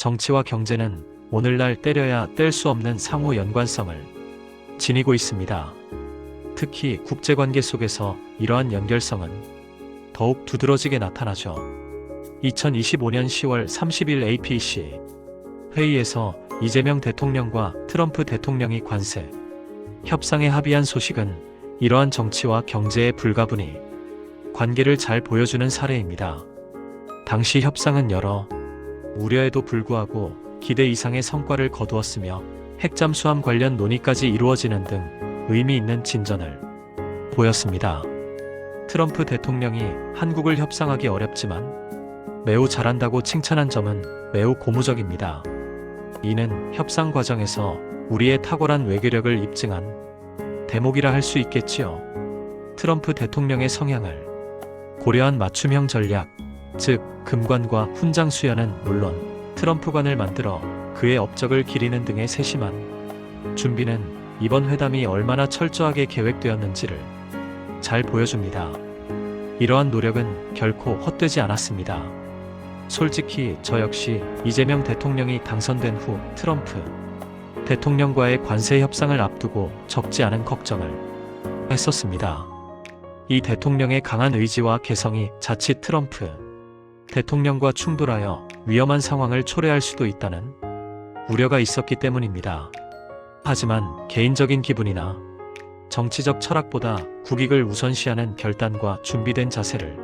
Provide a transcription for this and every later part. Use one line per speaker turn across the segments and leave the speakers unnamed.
정치와 경제는 오늘날 때려야 뗄 수 없는 상호 연관성을 지니고 있습니다. 특히 국제관계 속에서 이러한 연결성은 더욱 두드러지게 나타나죠. 2025년 10월 30일 APC 회의에서 이재명 대통령과 트럼프 대통령이 관세 협상에 합의한 소식은 이러한 정치와 경제의 불가분이 관계를 잘 보여주는 사례입니다. 당시 협상은 여러 우려에도 불구하고 기대 이상의 성과를 거두었으며 핵잠수함 관련 논의까지 이루어지는 등 의미 있는 진전을 보였습니다. 트럼프 대통령이 한국을 협상하기 어렵지만 매우 잘한다고 칭찬한 점은 매우 고무적입니다. 이는 협상 과정에서 우리의 탁월한 외교력을 입증한 대목이라 할 수 있겠지요. 트럼프 대통령의 성향을 고려한 맞춤형 전략, 즉 금관과 훈장 수여는 물론 트럼프관을 만들어 그의 업적을 기리는 등의 세심한 준비는 이번 회담이 얼마나 철저하게 계획되었는지를 잘 보여줍니다. 이러한 노력은 결코 헛되지 않았습니다. 솔직히 저 역시 이재명 대통령이 당선된 후 트럼프 대통령과의 관세 협상을 앞두고 적지 않은 걱정을 했었습니다. 이 대통령의 강한 의지와 개성이 자칫 트럼프 대통령과 충돌하여 위험한 상황을 초래할 수도 있다는 우려가 있었기 때문입니다. 하지만 개인적인 기분이나 정치적 철학보다 국익을 우선시하는 결단과 준비된 자세를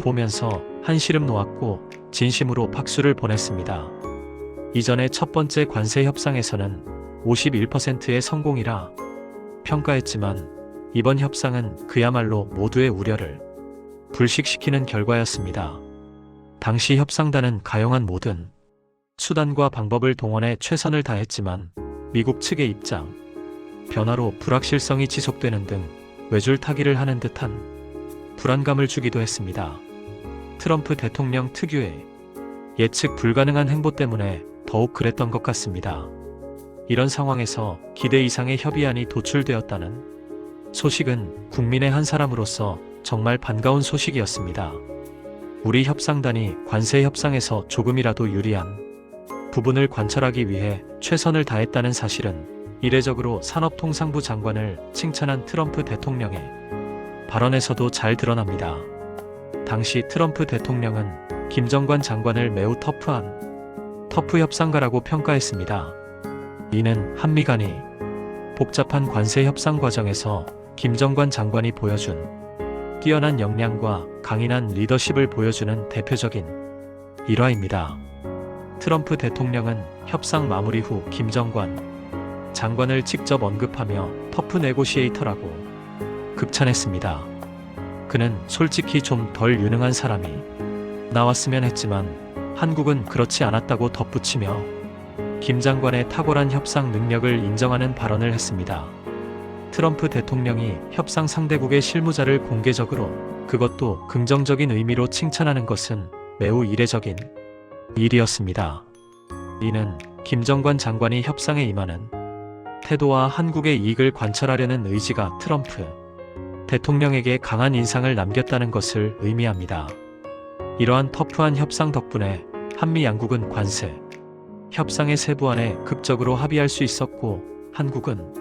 보면서 한시름 놓았고 진심으로 박수를 보냈습니다. 이전의 첫 번째 관세 협상에서는 51%의 성공이라 평가했지만 이번 협상은 그야말로 모두의 우려를 불식시키는 결과였습니다. 당시 협상단은 가용한 모든 수단과 방법을 동원해 최선을 다했지만 미국 측의 입장, 변화로 불확실성이 지속되는 등 외줄 타기를 하는 듯한 불안감을 주기도 했습니다. 트럼프 대통령 특유의 예측 불가능한 행보 때문에 더욱 그랬던 것 같습니다. 이런 상황에서 기대 이상의 협의안이 도출되었다는 소식은 국민의 한 사람으로서 정말 반가운 소식이었습니다. 우리 협상단이 관세 협상에서 조금이라도 유리한 부분을 관철하기 위해 최선을 다했다는 사실은 이례적으로 산업통상부 장관을 칭찬한 트럼프 대통령의 발언에서도 잘 드러납니다. 당시 트럼프 대통령은 김정관 장관을 매우 터프한 터프 협상가라고 평가했습니다. 이는 한미 간이 복잡한 관세 협상 과정에서 김정관 장관이 보여준 뛰어난 역량과 강인한 리더십을 보여주는 대표적인 일화입니다. 트럼프 대통령은 협상 마무리 후 김정관 장관을 직접 언급하며 터프 네고시에이터라고 극찬했습니다. 그는 솔직히 좀 덜 유능한 사람이 나왔으면 했지만 한국은 그렇지 않았다고 덧붙이며 김 장관의 탁월한 협상 능력을 인정하는 발언을 했습니다. 트럼프 대통령이 협상 상대국의 실무자를 공개적으로 그것도 긍정적인 의미로 칭찬하는 것은 매우 이례적인 일이었습니다. 이는 김정관 장관이 협상에 임하는 태도와 한국의 이익을 관철하려는 의지가 트럼프 대통령에게 강한 인상을 남겼다는 것을 의미합니다. 이러한 터프한 협상 덕분에 한미 양국은 관세, 협상의 세부 안에 극적으로 합의할 수 있었고 한국은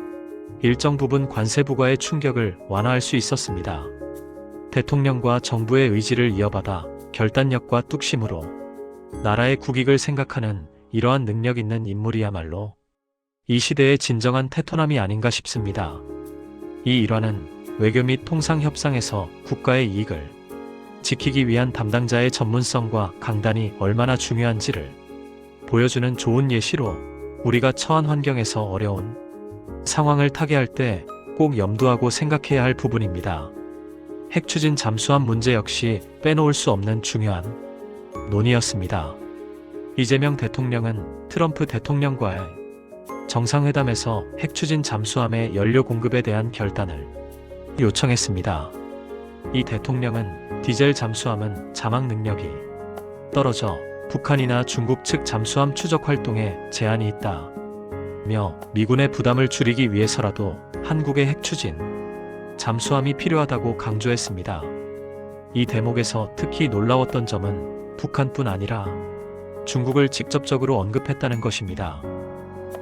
일정 부분 관세 부과의 충격을 완화할 수 있었습니다. 대통령과 정부의 의지를 이어받아 결단력과 뚝심으로 나라의 국익을 생각하는 이러한 능력 있는 인물이야말로 이 시대의 진정한 테토남이 아닌가 싶습니다. 이 일화는 외교 및 통상 협상에서 국가의 이익을 지키기 위한 담당자의 전문성과 강단이 얼마나 중요한지를 보여주는 좋은 예시로 우리가 처한 환경에서 어려운 상황을 타개할 때 꼭 염두하고 생각해야 할 부분입니다. 핵 추진 잠수함 문제 역시 빼놓을 수 없는 중요한 논의였습니다. 이재명 대통령은 트럼프 대통령과의 정상회담에서 핵 추진 잠수함의 연료 공급에 대한 결단을 요청했습니다. 이 대통령은 디젤 잠수함은 자막 능력이 떨어져 북한이나 중국 측 잠수함 추적 활동에 제한이 있다. 며 미군의 부담을 줄이기 위해서라도 한국의 핵 추진 잠수함이 필요하다고 강조했습니다. 이 대목에서 특히 놀라웠던 점은 북한뿐 아니라 중국을 직접적으로 언급했다는 것입니다.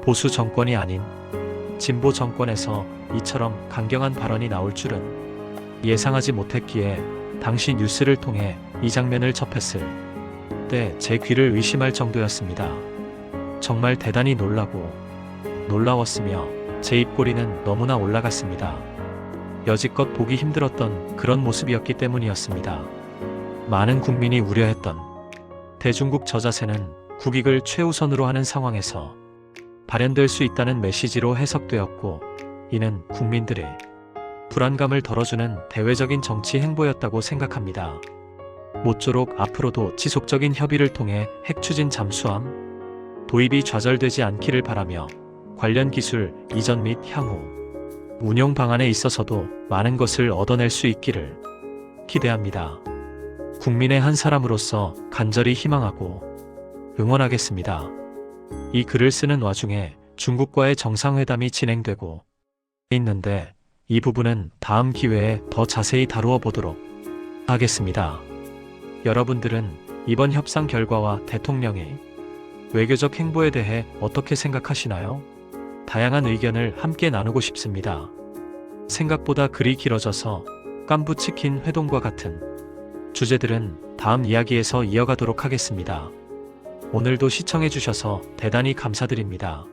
보수 정권이 아닌 진보 정권에서 이처럼 강경한 발언이 나올 줄은 예상하지 못했기에 당시 뉴스를 통해 이 장면을 접했을 때 제 귀를 의심할 정도였습니다. 정말 대단히 놀라고 놀라웠으며 제 입꼬리는 너무나 올라갔습니다. 여지껏 보기 힘들었던 그런 모습이었기 때문이었습니다. 많은 국민이 우려했던 대중국 저자세는 국익을 최우선으로 하는 상황에서 발현될 수 있다는 메시지로 해석되었고 이는 국민들의 불안감을 덜어주는 대외적인 정치 행보였다고 생각합니다. 모쪼록 앞으로도 지속적인 협의를 통해 핵 추진 잠수함 도입이 좌절되지 않기를 바라며 관련 기술 이전 및 향후 운용 방안에 있어서도 많은 것을 얻어낼 수 있기를 기대합니다. 국민의 한 사람으로서 간절히 희망하고 응원하겠습니다. 이 글을 쓰는 와중에 중국과의 정상회담이 진행되고 있는데 이 부분은 다음 기회에 더 자세히 다루어 보도록 하겠습니다. 여러분들은 이번 협상 결과와 대통령의 외교적 행보에 대해 어떻게 생각하시나요? 다양한 의견을 함께 나누고 싶습니다. 생각보다 글이 길어져서 깐부치킨 회동과 같은 주제들은 다음 이야기에서 이어가도록 하겠습니다. 오늘도 시청해주셔서 대단히 감사드립니다.